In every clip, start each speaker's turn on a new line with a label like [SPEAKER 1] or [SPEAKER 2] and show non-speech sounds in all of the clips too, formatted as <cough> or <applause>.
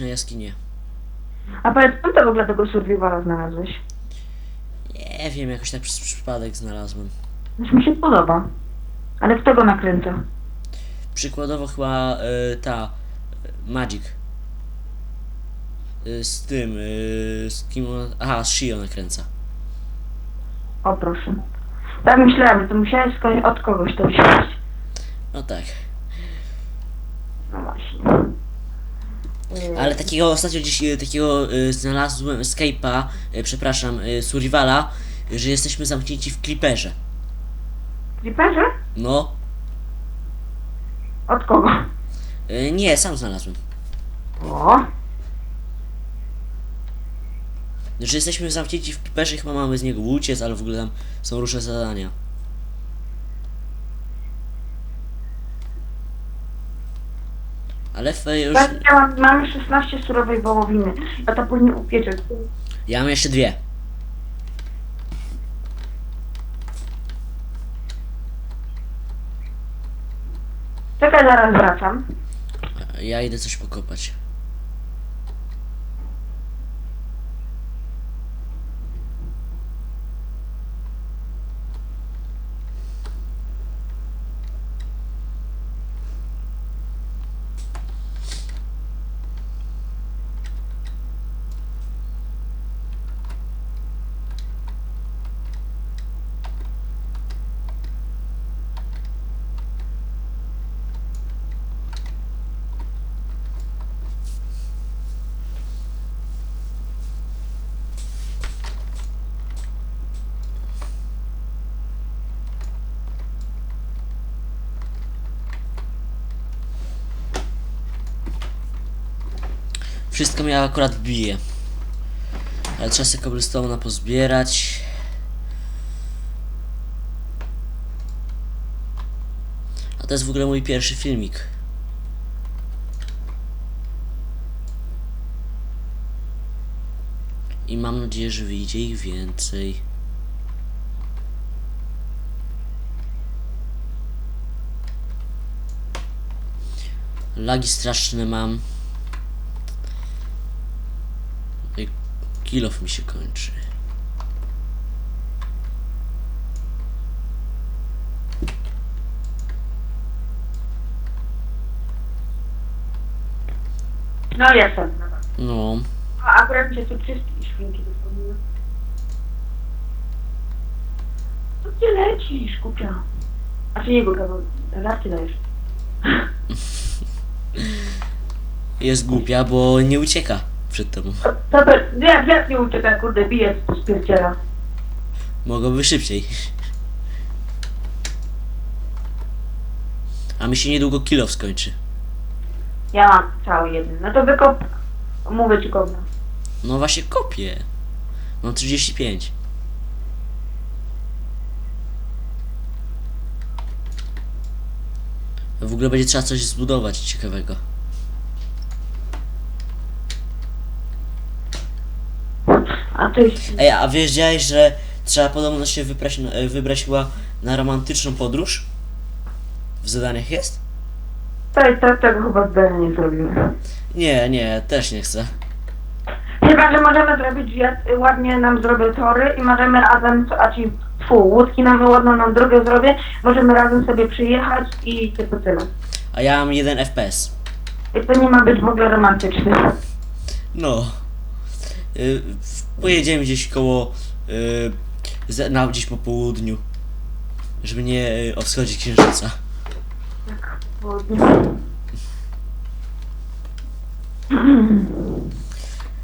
[SPEAKER 1] na jaskinię.
[SPEAKER 2] A powiedz, skąd ty w ogóle tego survivala znalazłeś?
[SPEAKER 1] Nie wiem, jakoś tak przez przypadek znalazłem.
[SPEAKER 2] Już mi się podoba. Ale kto go nakręca?
[SPEAKER 1] Przykładowo chyba y, ta y, Magic. Y, z tym, y, z kim ona... Aha, z Shio nakręca.
[SPEAKER 2] O proszę. Tak myślałem, że to musiałeś od kogoś to wziąć.
[SPEAKER 1] No tak.
[SPEAKER 2] No właśnie.
[SPEAKER 1] Ale takiego ostatnio gdzieś y, takiego y, znalazłem Skype'a, y, przepraszam, y, Survivala, że jesteśmy zamknięci w Creeperze.
[SPEAKER 2] Creeperze?
[SPEAKER 1] No,
[SPEAKER 2] Od kogo?
[SPEAKER 1] y, nie, sam znalazłem.
[SPEAKER 2] O,
[SPEAKER 1] Że jesteśmy zamknięci w Creeperze chyba mamy z niego uciec, ale w ogóle tam są różne zadania. Ale w, już...
[SPEAKER 2] ja chciałam, mamy 16 surowej wołowiny. Ja to później upieczę.
[SPEAKER 1] Ja mam jeszcze dwie.
[SPEAKER 2] Czekaj, zaraz wracam.
[SPEAKER 1] Ja idę coś pokopać. Wszystko mnie akurat bije. Ale trzeba sobie cobblestone'a pozbierać. A to jest w ogóle mój pierwszy filmik. I mam nadzieję, że wyjdzie ich więcej. Lagi straszne mam. Ej, Kilof mi się kończy.
[SPEAKER 2] No jestem.
[SPEAKER 1] No,
[SPEAKER 2] A akurat mi się tu wszystkie świnki dosłownie. Co ty lecisz, kupia? A czy nie głupia, bo żarty dajesz. <laughs>
[SPEAKER 1] jest głupia, bo nie ucieka tobą.
[SPEAKER 2] To to, jak, jak nie ucieka, kurde, bije z spierdziela.
[SPEAKER 1] Mogłoby szybciej. A mi się niedługo kilof skończy.
[SPEAKER 2] Ja mam cały jeden. No to wykop. Mówię ci kogo.
[SPEAKER 1] No właśnie kopię. Mam 35. W ogóle będzie trzeba coś zbudować ciekawego.
[SPEAKER 2] A to jest...
[SPEAKER 1] Ej, a wiedziałeś, że trzeba podobno się wybrać, e, wybrać chyba na romantyczną podróż? W zadaniach jest?
[SPEAKER 2] To, to tego chyba zdalnie nie zrobimy.
[SPEAKER 1] Nie, nie, też nie chcę.
[SPEAKER 2] Chyba, że możemy zrobić, ja ładnie nam zrobię tory i możemy razem, a ci, fu, łódki nam ładną nam drogę zrobię, możemy razem sobie przyjechać i tylko tyle.
[SPEAKER 1] A ja mam 1 FPS.
[SPEAKER 2] I to nie ma być w ogóle romantyczne.
[SPEAKER 1] No. Y, pojedziemy gdzieś koło. Y, ze- na, gdzieś po południu. Żeby nie y, o wschodzie księżyca.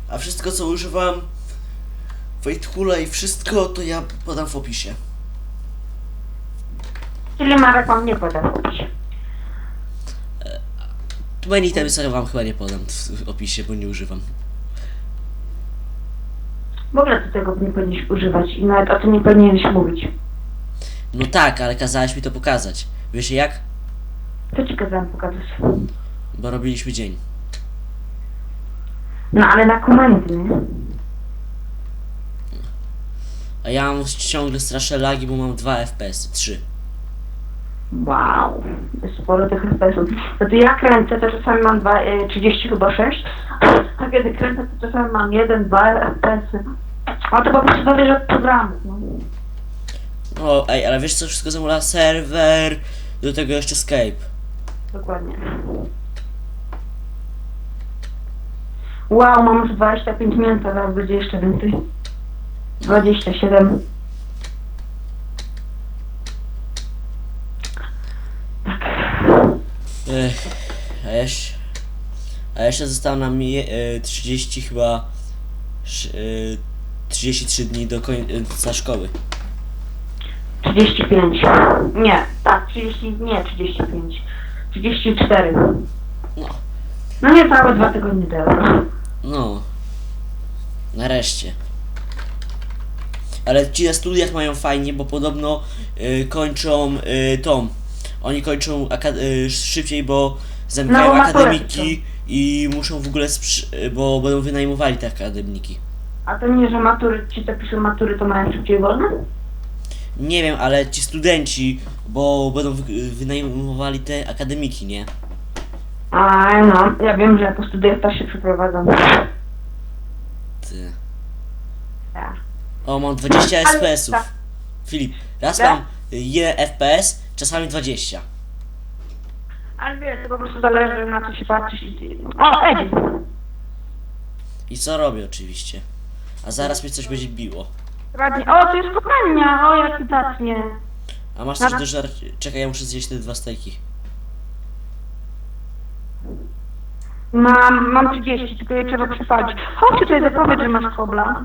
[SPEAKER 1] A wszystko co używam. Wejthula i wszystko to ja podam w opisie.
[SPEAKER 2] Czyli Marek wam nie poda w opisie.
[SPEAKER 1] Menu ten sobie wam chyba nie podam w opisie, bo nie używam.
[SPEAKER 2] W ogóle ty tego nie powinieneś używać i nawet o tym nie powinieneś mówić.
[SPEAKER 1] No tak, ale kazałeś mi to pokazać. Wiesz jak?
[SPEAKER 2] Co ci kazałem pokazać?
[SPEAKER 1] Bo robiliśmy dzień.
[SPEAKER 2] No ale na komendy, nie?
[SPEAKER 1] A ja mam ciągle straszne lagi, bo mam 2 FPS, 3.
[SPEAKER 2] Wow, jest sporo tych FPS-ów. No to ja kręcę, to czasami mam dwa, e, 30 chyba 6, a kiedy kręcę, to czasami mam 1, 2 FPS-y. A to po prostu zależy od programu. No.
[SPEAKER 1] O, ej, ale wiesz co, wszystko zamula serwer, do tego jeszcze Skype.
[SPEAKER 2] Dokładnie. Wow, mam już 25 minut, a zaraz będzie jeszcze więcej. 27.
[SPEAKER 1] Ech, a jeszcze, a jeszcze zostało nam je, e, 30 chyba, sz- e, 33 dni do końca szkoły.
[SPEAKER 2] 35. Nie, tak, 30, nie 35. 34.
[SPEAKER 1] No.
[SPEAKER 2] No nie całe dwa tygodnie teraz.
[SPEAKER 1] No. Nareszcie. Ale ci na studiach mają fajnie, bo podobno y, kończą y, tą. Oni kończą aka- y, szybciej, bo zamykają
[SPEAKER 2] No, bo maturę
[SPEAKER 1] akademiki i muszą w ogóle y, bo będą wynajmowali te akademiki.
[SPEAKER 2] A to nie, że matury, ci co piszą matury, to mają szybciej wolne?
[SPEAKER 1] Nie wiem, ale ci studenci, bo będą wy- wynajmowali te akademiki, nie?
[SPEAKER 2] A no, ja wiem, że po studiach też się przeprowadzam.
[SPEAKER 1] Ty.
[SPEAKER 2] Tak.
[SPEAKER 1] O, mam 20
[SPEAKER 2] Ale-
[SPEAKER 1] FPS-ów.
[SPEAKER 2] tak.
[SPEAKER 1] Filip, raz
[SPEAKER 2] Tak?
[SPEAKER 1] mam 1 FPS, czasami 20.
[SPEAKER 2] Ale wiesz, to po prostu zależy na co się patrzy. O, Edi!
[SPEAKER 1] I co robię oczywiście. A zaraz mnie coś będzie biło.
[SPEAKER 2] Ładnie. O, to jest kopalnia! O, jak zacnie.
[SPEAKER 1] A masz coś
[SPEAKER 2] Dobra.
[SPEAKER 1] do żar... Czekaj, ja muszę zjeść te dwa stejki.
[SPEAKER 2] Mam, mam 30, tylko je trzeba przepalić. Chodź tutaj, zapowiedz, że masz kobla.